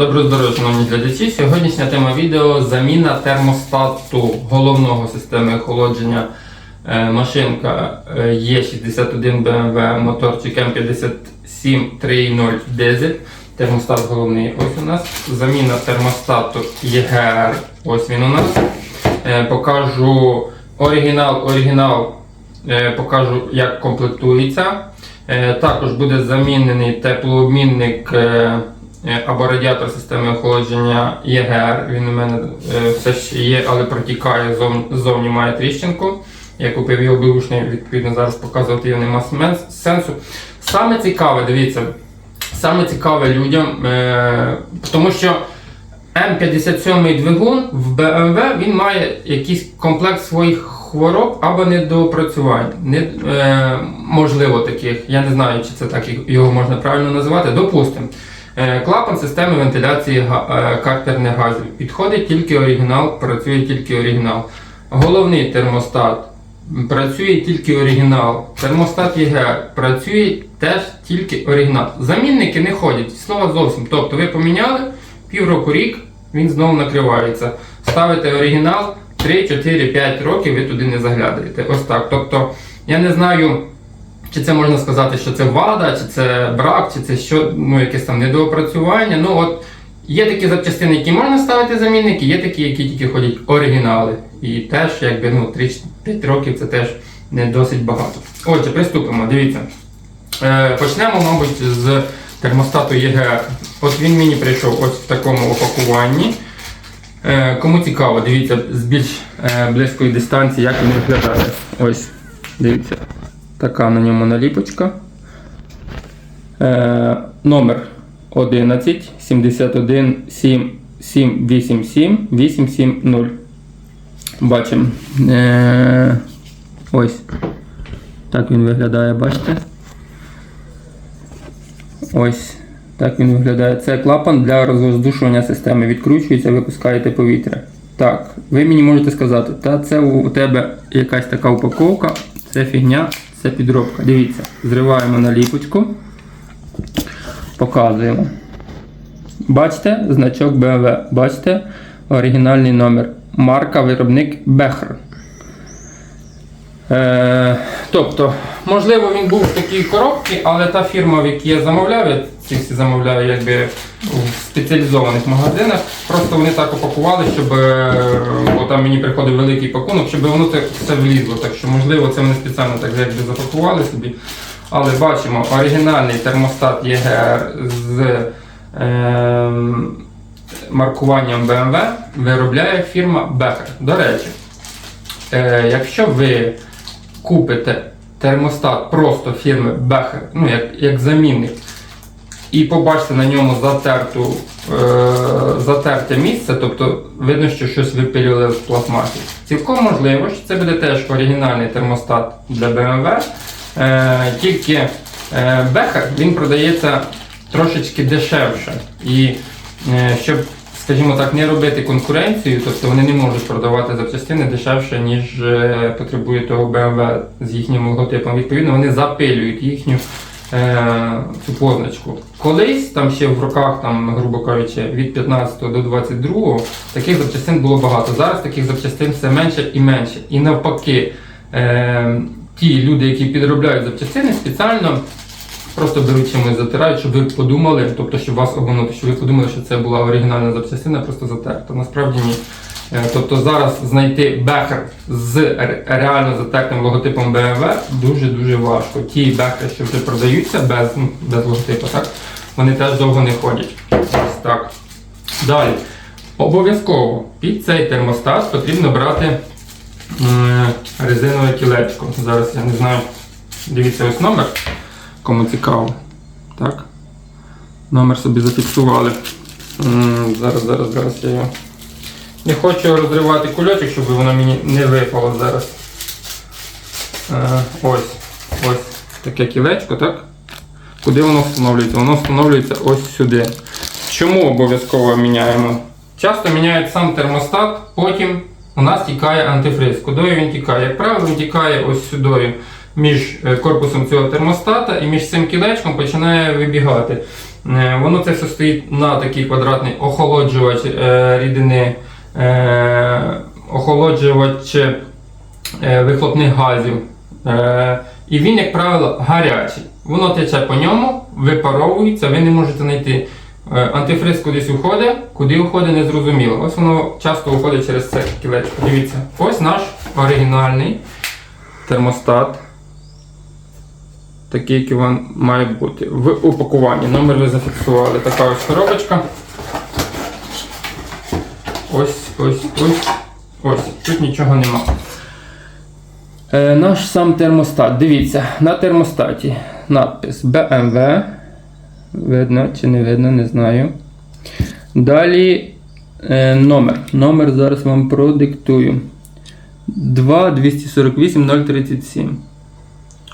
Доброго здоров'я, шановні глядачі. Сьогоднішня тема відео заміна термостату головного системи охолодження. Е, Машинка е, Е61 BMW, моторчик М57 3.0 дизель. Термостат головний ось у нас. Заміна термостату ЄГР. Ось він у нас. Е, Покажу оригінал, оригінал е, покажу, як комплектується. Також буде замінений теплообмінник або радіатор системи охолодження ЄГР. Він у мене е, все ще є, але протікає ззовні має тріщинку. Я купив його бушний, відповідно, зараз показувати його нема сенсу. Саме цікаве, дивіться, саме цікаве людям, е, тому що М57 двигун в BMW він має якийсь комплект своїх хвороб або недоопрацювань. Не, е, можливо, таких. Я не знаю, чи це так його можна правильно називати. Допустимо, е, клапан системи вентиляції е, картерних газів. Підходить тільки оригінал, працює тільки оригінал. Головний термостат. Працює тільки оригінал. Термостат ЄГ працює теж тільки оригінал. Замінники не ходять, слова зовсім. Тобто ви поміняли півроку рік, він знову накривається. Ставите оригінал 3, 4, 5 років, ви туди не заглядаєте. Ось так. Тобто, я не знаю, чи це можна сказати, що це вада, чи це брак, чи це що, ну, якесь там недоопрацювання. Ну, от, є такі запчастини, які можна ставити замінники, є такі, які тільки ходять оригінали. І теж, якби ну, 3-5 років це теж не досить багато. Отже, приступимо. Дивіться. Е, почнемо, мабуть, з термостату ЄГР. От він мені прийшов ось в такому опакуванні. Е, кому цікаво, дивіться з більш е, близької дистанції, як він виглядає. Ось, дивіться. Така на ньому наліпочка. Е, номер 11 71 7 787 870. Бачимо. Е, ось. Так він виглядає, бачите? Ось. Так він виглядає. Це клапан для розвоздушування системи. Відкручується, випускаєте повітря. Так, ви мені можете сказати, та це у тебе якась така упаковка, це фігня, це підробка. Дивіться, зриваємо наліпочку, показуємо. Бачите, значок BMW, бачите, оригінальний номер. Марка виробник Бехр. Е, тобто, можливо, він був в такій коробці, але та фірма, в якій я замовляв, всі замовляю якби в спеціалізованих магазинах, просто вони так опакували, щоб е, бо там мені приходив великий пакунок, щоб воно це все влізло. Так що, можливо, це вони спеціально так якби запакували собі. Але бачимо оригінальний термостат ЄГР з е, маркуванням BMW виробляє фірма Becker. До речі, е, якщо ви купите термостат просто фірми Becher, ну як, як замінник, і побачите на ньому затерту, е, затерте місце, тобто видно, що щось випилювали в пластмасі. Цілком можливо, що це буде теж оригінальний термостат для BMW. Е, тільки е, Becher він продається трошечки дешевше. І е, щоб, скажімо так, не робити конкуренцію, тобто вони не можуть продавати запчастини дешевше, ніж е, потребує того BMW з їхнім логотипом. Відповідно, вони запилюють їхню цю позначку. Колись, там ще в роках, там, грубо кажучи, від 15 до 22 таких запчастин було багато. Зараз таких запчастин все менше і менше. І навпаки, е, ті люди, які підробляють запчастини, спеціально просто беруть чимось затирають, щоб ви подумали, тобто, щоб вас обманути, щоб ви подумали, що це була оригінальна запчастина, просто затерта. Насправді ні. Е, Тобто зараз знайти бехер з реально затертим логотипом BMW дуже-дуже важко. Ті бехери, що вже продаються без, ну, без логотипу, так, вони теж довго не ходять. Так. Далі. Обов'язково під цей термостат потрібно брати резинове кілечко. Зараз я не знаю. Дивіться ось номер, кому цікаво. Так. Номер собі зафіксували. Зараз, зараз, зараз я його. Не хочу розривати кульочок, щоб воно мені не випало зараз. Е, ось. Ось таке кілечко, так? Куди воно встановлюється? Воно встановлюється ось сюди. Чому обов'язково міняємо? Часто міняють сам термостат, потім у нас тікає антифриз. Кудою він тікає? Як правило, він тікає ось сюди між е, корпусом цього термостата і між цим кілечком починає вибігати. Е, Воно це все стоїть на такий квадратний охолоджувач рідини, охолоджувач е, вихлопних газів. Е, і він, як правило, гарячий. Воно тече по ньому, випаровується, ви не можете знайти. Е, Антифриз кудись уходить, куди уходить, не зрозуміло. Ось воно часто уходить через це кілечко. Дивіться, ось наш оригінальний термостат. Такий, який він має бути в упакуванні. Номер ви зафіксували. Така ось коробочка. Ось, ось, ось. Ось. Тут нічого нема. Е, наш сам термостат. Дивіться, на термостаті надпис BMW. Видно чи не видно, не знаю. Далі е, номер. Номер зараз вам продиктую. 2 248 037.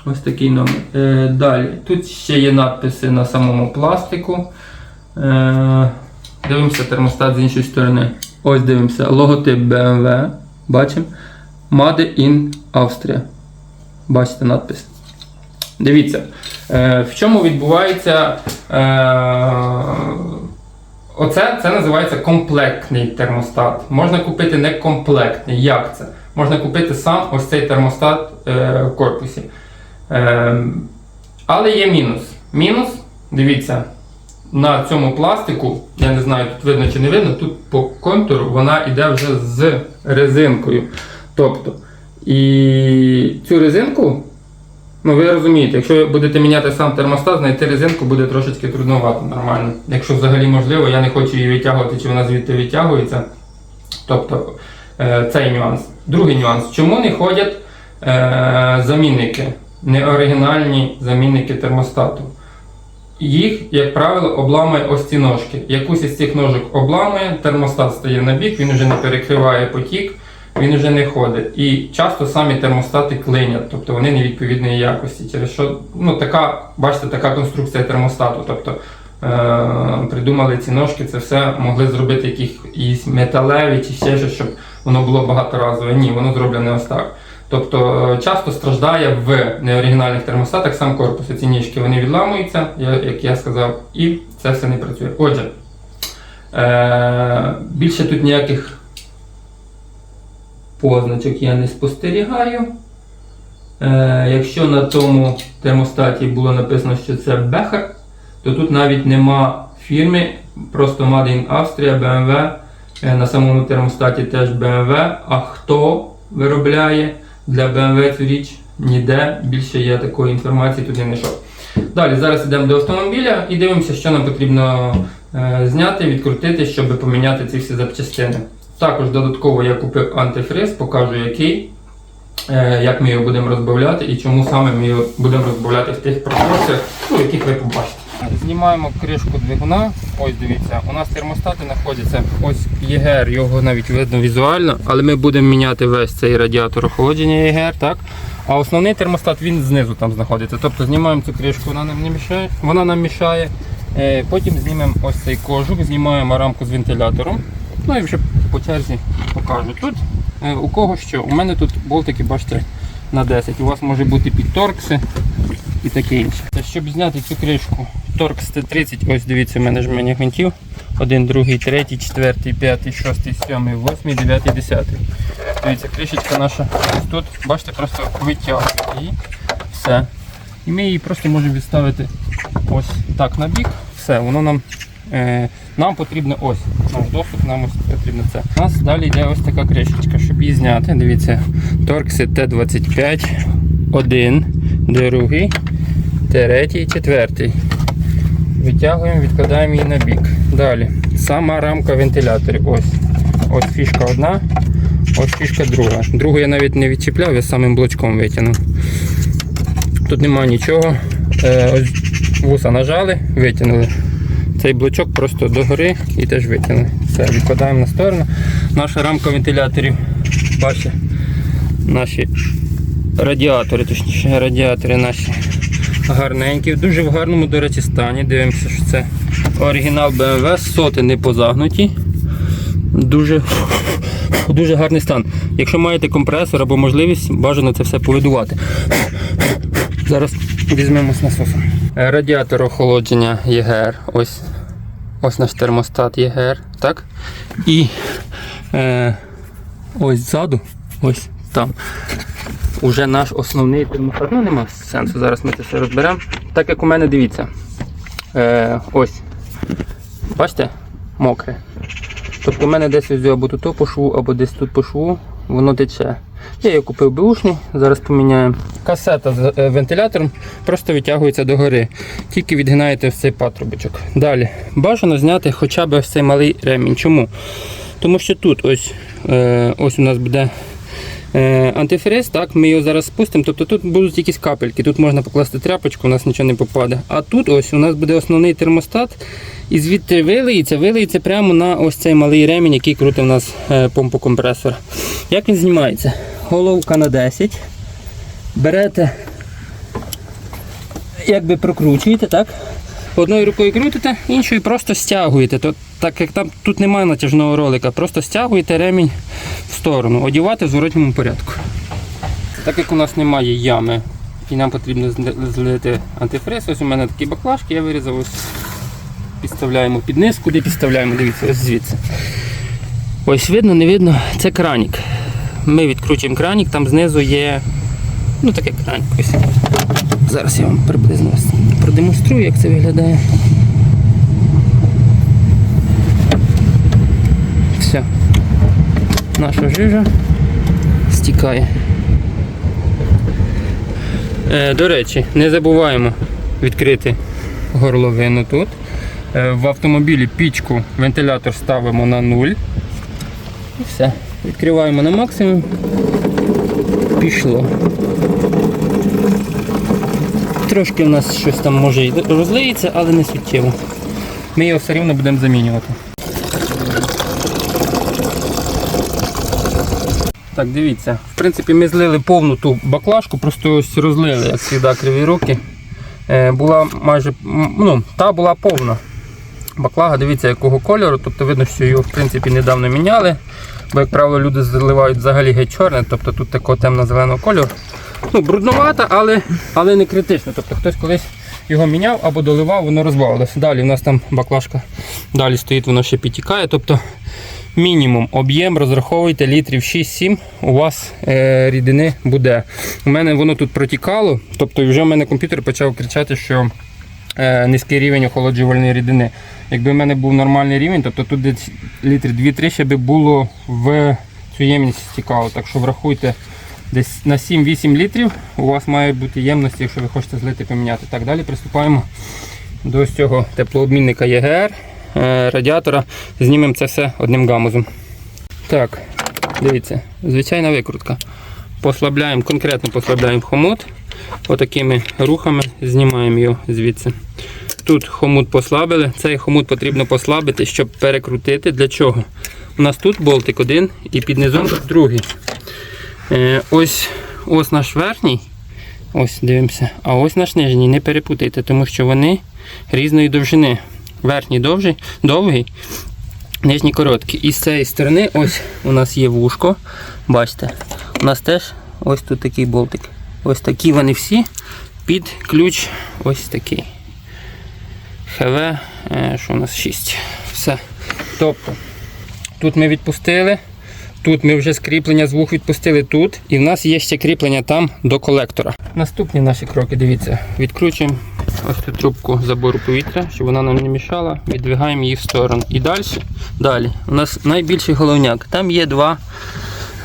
Ось такий номер. Е, далі. Тут ще є надписи на самому пластику. Е, дивимося термостат з іншої сторони. Ось дивимося. Логотип BMW. Бачимо. Made in Austria. Бачите надпис. Дивіться, е, в чому відбувається. Е, оце це називається комплектний термостат. Можна купити некомплектний. Як це? Можна купити сам ось цей термостат е, в корпусі. Е, але є мінус. Мінус, дивіться, на цьому пластику, я не знаю, тут видно чи не видно, тут по контуру вона йде вже з резинкою. Тобто, і цю резинку, ну ви розумієте, якщо будете міняти сам термостат, знайти резинку буде трошечки трудновато нормально. Якщо взагалі можливо, я не хочу її витягувати, чи вона звідти витягується. Тобто е, цей нюанс. Другий нюанс. Чому не ходять е, замінники, неоригінальні замінники термостату? Їх, як правило, обламує ось ці ножки. Якусь із цих ножок обламує, термостат стає на бік, він вже не перекриває потік, він вже не ходить. І часто самі термостати клинять, тобто вони невідповідної якості. Через що ну, така, бачите, така конструкція термостату. Тобто е- придумали ці ножки, це все могли зробити якісь металеві чи ще щось, щоб воно було багаторазове. Ні, воно зроблене ось так. Тобто е, часто страждає в неоригінальних термостатах сам корпус. Ці ніжки вони відламуються, як я сказав, і це все не працює. Отже, е- більше тут ніяких позначок я не спостерігаю. Е- якщо на тому термостаті було написано, що це Бехер, то тут навіть нема фірми, просто Made in Austria, BMW. На самому термостаті теж BMW. А хто виробляє для BMW цю річ? Ніде більше я такої інформації тут не знайшов. Далі, зараз йдемо до автомобіля і дивимося, що нам потрібно е, зняти, відкрутити, щоб поміняти ці всі запчастини. Також додатково я купив антифриз, покажу який, е, як ми його будемо розбавляти і чому саме ми його будемо розбавляти в тих пропорціях, ну, яких ви побачите. Знімаємо кришку двигуна. Ось дивіться, у нас термостати знаходяться. Ось ЄГР, його навіть видно візуально, але ми будемо міняти весь цей радіатор охолодження ЄГР, так? А основний термостат він знизу там знаходиться. Тобто знімаємо цю кришку, вона нам не мішає. Вона нам мішає. Е, Потім знімемо ось цей кожух, знімаємо рамку з вентилятором. Ну і вже по черзі покажу. Тут е, у кого що? У мене тут болтики, бачите, на 10. У вас може бути підторкси і таке інше. Щоб зняти цю кришку, торкс Т30, ось дивіться, в мене жмені гвинтів. Один, другий, третій, четвертий, п'ятий, шостий, сьомий, восьмий, дев'ятий, десятий. Дивіться, кришечка наша ось тут, бачите, просто витягує її. Все. І ми її просто можемо відставити ось так на бік. Все, воно нам, е, нам потрібно ось. Наш доступ, нам ось потрібно це. У нас далі йде ось така кришечка, щоб її зняти. Дивіться, торкси Т25, один, другий, третій, четвертий. Витягуємо, відкладаємо її на бік. Далі. Сама рамка вентиляторів. Ось. Ось фішка одна, ось фішка друга. Другу я навіть не відчіпляв, я самим блочком витягнув. Тут немає нічого. Е, ось вуса нажали, витягнули. Цей блочок просто догори і теж витягнули. Все, відкладаємо на сторону. Наша рамка вентиляторів. Бачите, наші радіатори, точніше радіатори наші гарненькі, в дуже в гарному, до речі, стані. Дивимося, що це оригінал BMW, соти не позагнуті. Дуже, дуже гарний стан. Якщо маєте компресор або можливість, бажано це все повидувати. Зараз візьмемо з насосом. Радіатор охолодження ЄГР. Ось, ось наш термостат ЄГР. Так? І е, ось ззаду, ось там. Уже наш основний термостат. Ну нема сенсу, зараз ми це все розберемо. Так як у мене дивіться. Е, ось. Бачите? Мокре. Тобто в мене десь ось або тут по шву, або десь тут по шву, воно тече. Я її купив беушний, зараз поміняємо. Касета з е, вентилятором просто витягується догори. Тільки відгинаєте цей патрубочок. Далі. Бажано зняти хоча б ось цей малий ремінь. Чому? Тому що тут ось, е, ось у нас буде антифриз, так, ми його зараз спустимо. Тобто тут будуть якісь капельки, тут можна покласти тряпочку, у нас нічого не попаде. А тут ось у нас буде основний термостат, і звідти вилиється, вилиється прямо на ось цей малий ремінь, який крутить у нас е, помпокомпресор. Як він знімається? Головка на 10. Берете, якби прокручуєте, так? Одною рукою крутите, іншою просто стягуєте. То, так як там тут немає натяжного ролика, просто стягуєте ремінь в сторону, одівати в зворотньому порядку. Так як у нас немає ями і нам потрібно зли- злити антифриз, ось у мене такі баклажки, я вирізав ось. Підставляємо під низ, куди підставляємо, дивіться, ось звідси. Ось видно, не видно, це кранік. Ми відкручуємо кранік, там знизу є ну таке кранік. Ось. Зараз я вам приблизно продемонструю, як це виглядає. Все. Наша жижа стікає. Е, до речі, не забуваємо відкрити горловину тут. Е, в автомобілі пічку вентилятор ставимо на 0. І все. Відкриваємо на максимум. Пішло. Трошки в нас щось там може і розлиється, але не суттєво. Ми його все рівно будемо замінювати. Так, дивіться. В принципі, ми злили повну ту баклажку, просто ось розлили, як завжди, криві руки. Е, була майже, ну, та була повна. Баклага, дивіться, якого кольору, тобто видно, що його в принципі недавно міняли. Бо, як правило, люди заливають взагалі геть чорне, тобто тут такого темно-зеленого кольору. Ну, брудновата, але, але не критично. Тобто хтось колись його міняв або доливав, воно розбавилося. Далі у нас там баклажка далі стоїть, воно ще підтікає. Тобто мінімум об'єм розраховуйте літрів 6-7 у вас е, рідини буде. У мене воно тут протікало, тобто вже в мене комп'ютер почав кричати, що е, низький рівень охолоджувальної рідини. Якби в мене був нормальний рівень, тобто тут десь літрів 2-3 ще би було в цю ємність стікало. Так що врахуйте, десь на 7-8 літрів у вас має бути ємності, якщо ви хочете злити поміняти. Так, далі приступаємо до ось цього теплообмінника ЄГР, е, радіатора. Знімемо це все одним гамузом. Так, дивіться, звичайна викрутка. Послабляємо, конкретно послабляємо хомут. Отакими рухами знімаємо його звідси. Тут хомут послабили. Цей хомут потрібно послабити, щоб перекрутити. Для чого? У нас тут болтик один і під низом другий. Е, ось, ось наш верхній. Ось дивимося. А ось наш нижній. Не перепутайте, тому що вони різної довжини. Верхній довжий, довгий, нижній короткий. І з цієї сторони ось у нас є вушко. Бачите, у нас теж ось тут такий болтик. Ось такі вони всі під ключ ось такий. ХВ, е, що у нас 6. Все. Тобто, тут ми відпустили, тут ми вже скріплення з вух відпустили тут, і в нас є ще кріплення там до колектора. Наступні наші кроки, дивіться, відкручуємо ось цю трубку забору повітря, щоб вона нам не мішала, віддвигаємо її в сторону. І далі, далі, у нас найбільший головняк. Там є два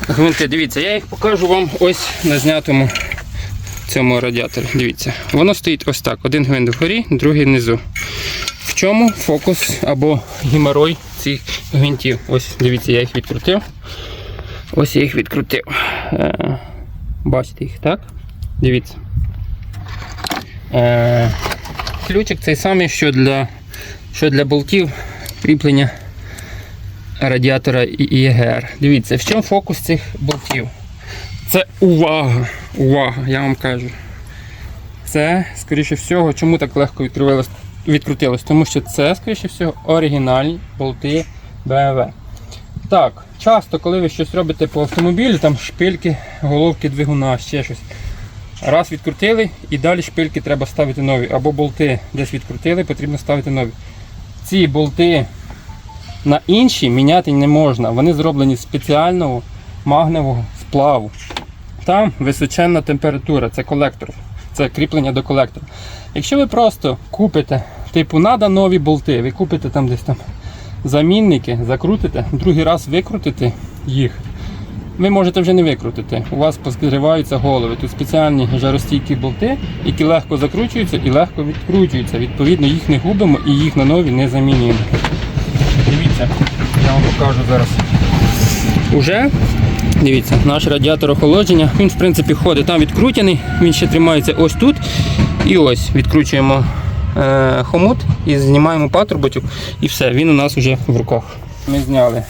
гвинти. Дивіться, я їх покажу вам ось на знятому цьому радіаторі. Дивіться, воно стоїть ось так. Один гвинт вгорі, другий внизу. В чому фокус або геморой цих гвинтів? Ось дивіться, я їх відкрутив. Ось я їх відкрутив. Е, бачите їх, так? Дивіться. Е, ключик цей самий, що для, що для болтів кріплення радіатора ЄГР. Дивіться, в чому фокус цих болтів? Це увага, увага, я вам кажу. Це, скоріше всього, чому так легко відкрилось, відкрутилось? Тому що це, скоріше всього, оригінальні болти BMW. Так, часто, коли ви щось робите по автомобілю, там шпильки, головки двигуна, ще щось. Раз відкрутили і далі шпильки треба ставити нові. Або болти десь відкрутили, потрібно ставити нові. Ці болти на інші міняти не можна. Вони зроблені з спеціального магневого сплаву. Там височенна температура, це колектор, це кріплення до колектора. Якщо ви просто купите, типу, надо нові болти, ви купите там десь там замінники, закрутите, другий раз викрутите їх. Ви можете вже не викрутити. У вас позриваються голови. Тут спеціальні жаростійкі болти, які легко закручуються і легко відкручуються. Відповідно, їх не губимо і їх на нові не замінюємо. Дивіться, я вам покажу зараз. Уже дивіться, наш радіатор охолодження. Він в принципі ходить там відкрутений, він ще тримається ось тут. І ось відкручуємо е, хомут і знімаємо патрубочок і все, він у нас вже в руках. Ми зняли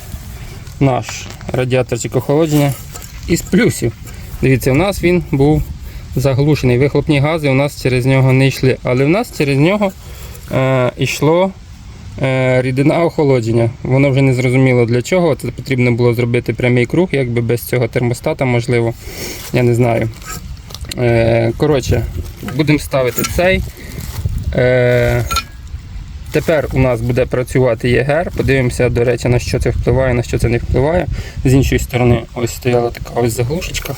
наш радіаторчик охолодження із плюсів. Дивіться, у нас він був заглушений. Вихлопні гази у нас через нього не йшли, але в нас через нього е, йшло рідина охолодження. Воно вже не зрозуміло для чого. Це потрібно було зробити прямий круг, якби без цього термостата, можливо, я не знаю. Е, коротше, будемо ставити цей. Е, Тепер у нас буде працювати ЄГР. Подивимося, до речі, на що це впливає, на що це не впливає. З іншої сторони, ось стояла така ось заглушечка.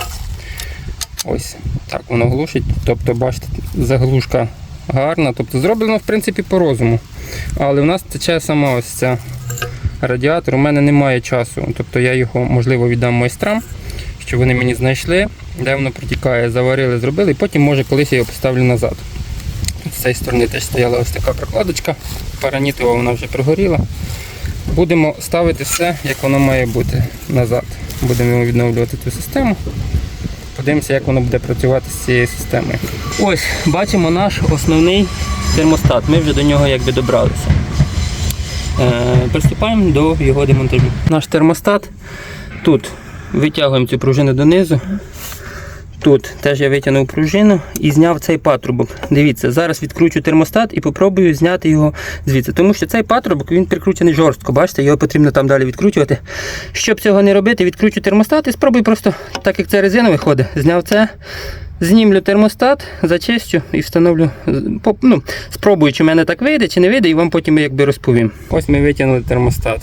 Ось так воно глушить. Тобто, бачите, заглушка гарна. Тобто зроблено в принципі по розуму. Але в нас тече сама ось ця радіатор. У мене немає часу. Тобто я його можливо віддам майстрам, щоб вони мені знайшли, де воно протікає, заварили, зробили, і потім може колись я його поставлю назад. З цієї сторони теж стояла ось така прокладочка, паранітова вона вже пригоріла. Будемо ставити все, як воно має бути назад. Будемо відновлювати цю систему. Подивимося, як воно буде працювати з цією системою. Ось, бачимо наш основний термостат. Ми вже до нього якби добралися. Е, приступаємо до його демонтажу. Наш термостат. Тут витягуємо цю пружину донизу. Тут теж я витягнув пружину і зняв цей патрубок. Дивіться, зараз відкручу термостат і попробую зняти його звідси. Тому що цей патрубок він прикручений жорстко. Бачите, його потрібно там далі відкручувати. Щоб цього не робити, відкручу термостат і спробую просто, так як це резиновий ходить, зняв це. Знімлю термостат, зачищу і встановлю. Ну, спробую, чи в мене так вийде, чи не вийде, і вам потім якби розповім. Ось ми витягнули термостат.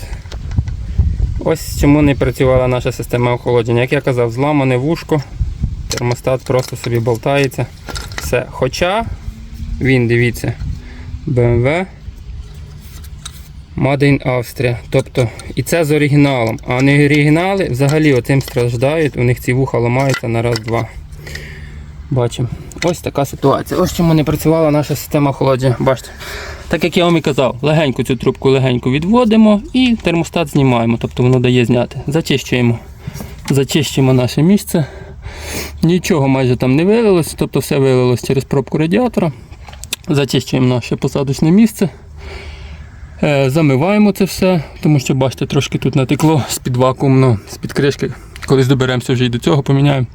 Ось чому не працювала наша система охолодження. Як я казав, зламане вушко, термостат просто собі болтається. Все. Хоча він, дивіться, BMW Made in Austria. Тобто, і це з оригіналом. А не оригінали взагалі оцим страждають, у них ці вуха ламаються на раз-два. Бачимо. Ось така ситуація. Ось чому не працювала наша система охолодження. Бачите. Так як я вам і казав, легенько цю трубку легенько відводимо і термостат знімаємо, тобто воно дає зняти. Зачищуємо. Зачищуємо наше місце. Нічого майже там не вилилось, тобто все вилилось через пробку радіатора. Зачищуємо наше посадочне місце. Е, Замиваємо це все, тому що бачите, трошки тут натекло з-під вакуумно, з-під кришки. Колись доберемося вже і до цього поміняємо.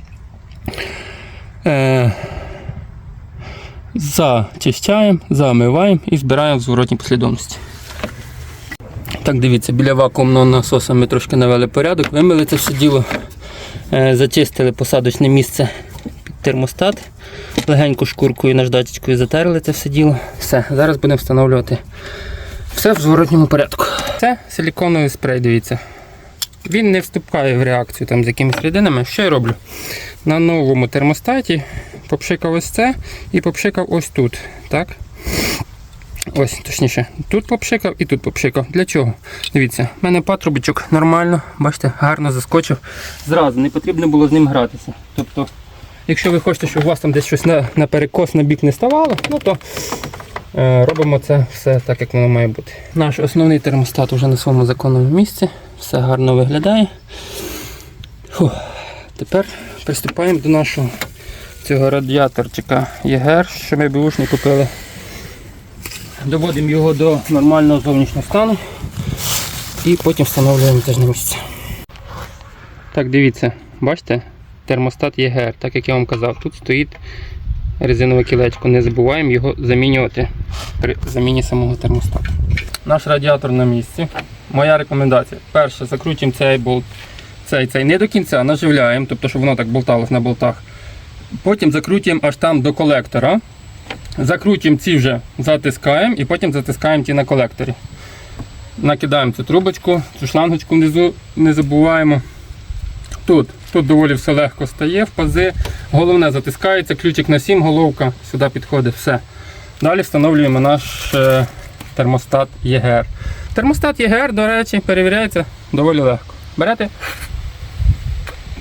Е, Зачищаємо, замиваємо і збираємо в зворотній послідовності. Так, дивіться, біля вакуумного насоса ми трошки навели порядок, вимили це все діло, зачистили посадочне місце під термостат, легенько шкуркою наждачечкою затерли це все діло. Все, зараз будемо встановлювати все в зворотньому порядку. Це силіконовий спрей, дивіться. Він не вступає в реакцію там, з якимись рідинами. Що я роблю? На новому термостаті попшикав ось це і попшикав ось тут. Так? Ось, точніше, тут попшикав і тут попшикав. Для чого? Дивіться, в мене патрубочок нормально, бачите, гарно заскочив. Зразу не потрібно було з ним гратися. Тобто, якщо ви хочете, щоб у вас там десь щось на, на перекос на бік не ставало, ну то е, робимо це все так, як воно має бути. Наш основний термостат вже на своєму законному місці. Все гарно виглядає. Фух. Тепер приступаємо до нашого цього радіаторчика ЄГР, що ми бушні купили. Доводимо його до нормального зовнішнього стану і потім встановлюємо теж на місце. Так, дивіться, бачите, термостат ЄГР, так як я вам казав, тут стоїть резинове кілечко. Не забуваємо його замінювати при заміні самого термостату. Наш радіатор на місці. Моя рекомендація. Перше, закрутимо цей болт, цей, цей не до кінця, наживляємо, тобто, щоб воно так болталось на болтах. Потім закрутимо аж там до колектора. Закрутимо ці вже, затискаємо і потім затискаємо ті на колекторі. Накидаємо цю трубочку, цю шлангочку внизу не забуваємо. Тут, тут доволі все легко стає в пази. Головне затискається, ключик на 7, головка сюди підходить, все. Далі встановлюємо наш е, термостат ЄГР. Термостат ЄГР, до речі, перевіряється доволі легко. Берете,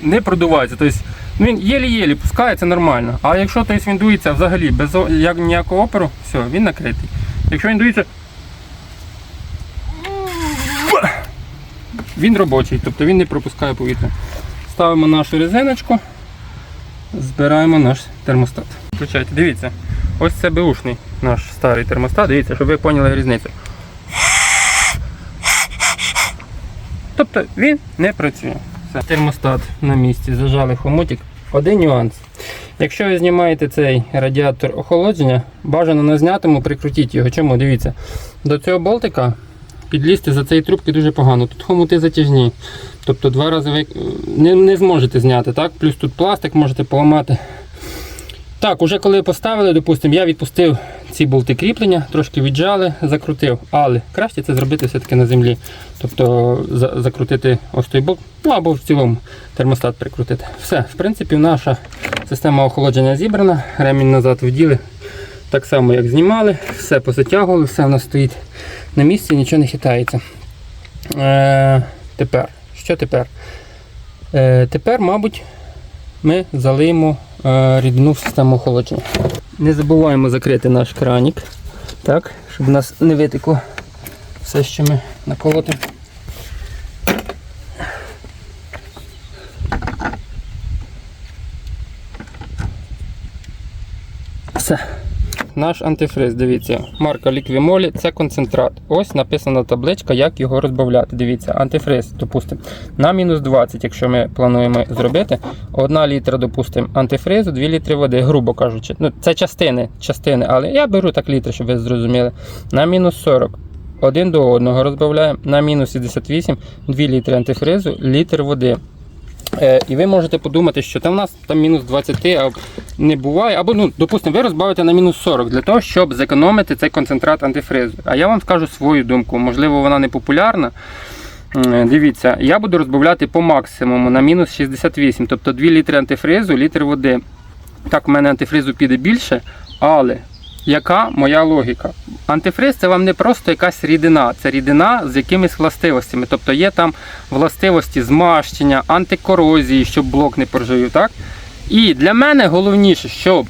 не продувається. Тобто він єлі-єлі пускається нормально. А якщо тобто, він дується взагалі без як, ніякого опору, все, він накритий. Якщо він дується. Він робочий, тобто він не пропускає повітря. Ставимо нашу резиночку, збираємо наш термостат. Включайте, дивіться. Ось це беушний наш старий термостат. Дивіться, щоб ви поняли різницю. Тобто він не працює. Все. Термостат на місці, зажали хомутик. Один нюанс. Якщо ви знімаєте цей радіатор охолодження, бажано на знятому прикрутіть його. Чому? Дивіться, до цього болтика підлізти за цієї трубки дуже погано. Тут хомути затяжні. Тобто два рази ви не, не зможете зняти, так? Плюс тут пластик можете поламати. Так, уже коли поставили, допустимо, я відпустив ці болти кріплення, трошки віджали, закрутив. Але краще це зробити все-таки на землі. Тобто за- закрутити ось той бок, ну або в цілому термостат прикрутити. Все, в принципі, наша система охолодження зібрана, ремінь назад вділи. Так само, як знімали, все позатягували, все в нас стоїть на місці, нічого не хитається. Е, тепер, що тепер? Е, тепер, мабуть, ми залиємо е, рідину в систему охолодження. Не забуваємо закрити наш кранік, так, щоб у нас не витекло все, що ми наколотимо. Все. Наш антифриз, дивіться, марка Ліквімолі, це концентрат. Ось написана табличка, як його розбавляти. Дивіться, антифриз, допустимо, на мінус 20, якщо ми плануємо зробити, 1 літра, допустимо, антифризу, 2 літри води, грубо кажучи. Ну, це частини, частини, але я беру так літри, щоб ви зрозуміли. На мінус 40. Один до одного розбавляємо на мінус 68, 2 літри антифризу, літр води. Е, і ви можете подумати, що там у нас там мінус 20 а не буває. Або, ну, допустимо, ви розбавите на мінус 40 для того, щоб зекономити цей концентрат антифризу. А я вам скажу свою думку, можливо, вона не популярна. Дивіться, я буду розбавляти по максимуму на мінус 68, тобто 2 літри антифризу, літр води. Так, в мене антифризу піде більше, але яка моя логіка? Антифриз це вам не просто якась рідина, це рідина з якимись властивостями. Тобто є там властивості змащення, антикорозії, щоб блок не поржавів. Так? І для мене головніше, щоб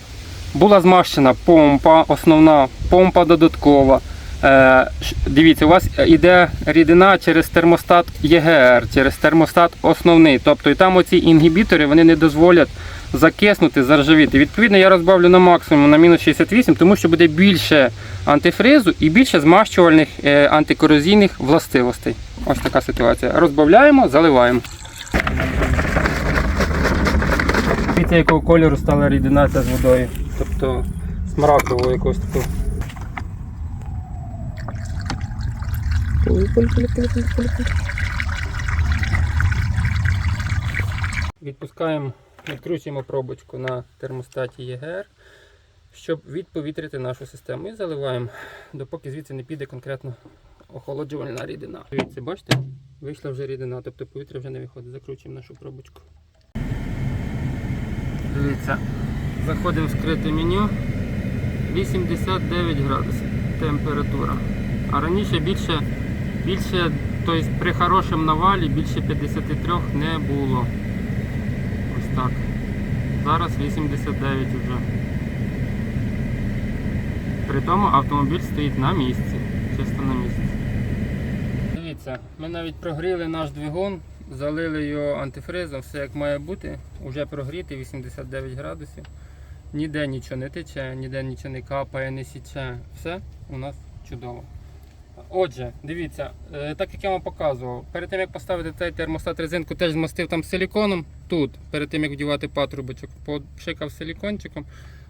була змащена помпа, основна помпа додаткова. Е, дивіться, у вас йде рідина через термостат ЄГР, через термостат основний. Тобто і там оці інгібітори вони не дозволять закиснути, заржавіти. Відповідно, я розбавлю на максимум на мінус 68, тому що буде більше антифризу і більше змащувальних е, антикорозійних властивостей. Ось така ситуація. Розбавляємо, заливаємо. Дивіться, якого кольору стала рідина ця з водою. Тобто смарагдового якогось такого. Відпускаємо, відкручуємо пробочку на термостаті ЄГР, щоб відповітрити нашу систему. І заливаємо, допоки звідси не піде конкретно охолоджувальна рідина. Дивіться, бачите, вийшла вже рідина, тобто повітря вже не виходить. Закручуємо нашу пробочку. Дивіться, заходимо в скрите меню. 89 градусів температура. А раніше більше, більше тобто при хорошому навалі більше 53 не було. Ось так. Зараз 89 вже. При тому автомобіль стоїть на місці. Чисто на місці. Дивіться, ми навіть прогріли наш двигун, залили його антифризом, все як має бути. Уже прогрітий 89 градусів. Ніде нічого не тече, ніде нічого не капає, не січе. Все у нас чудово. Отже, дивіться, е, так як я вам показував, перед тим як поставити цей термостат резинку, теж змастив там силіконом. Тут, перед тим як вдівати патрубочок, попшикав силікончиком.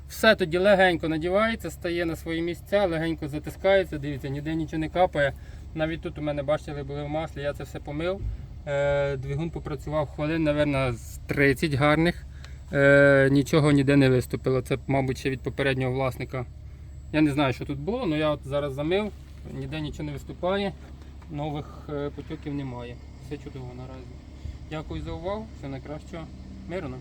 Все тоді легенько надівається, стає на свої місця, легенько затискається. Дивіться, ніде нічого не капає. Навіть тут у мене бачили, були в маслі, я це все помив. Е, Двигун попрацював хвилин, мабуть, з 30 гарних. е, нічого ніде не виступило. Це, мабуть, ще від попереднього власника. Я не знаю, що тут було, але я от зараз замив, ніде нічого не виступає, нових потоків немає. Все чудово наразі. Дякую за увагу, все найкращого. Мирно.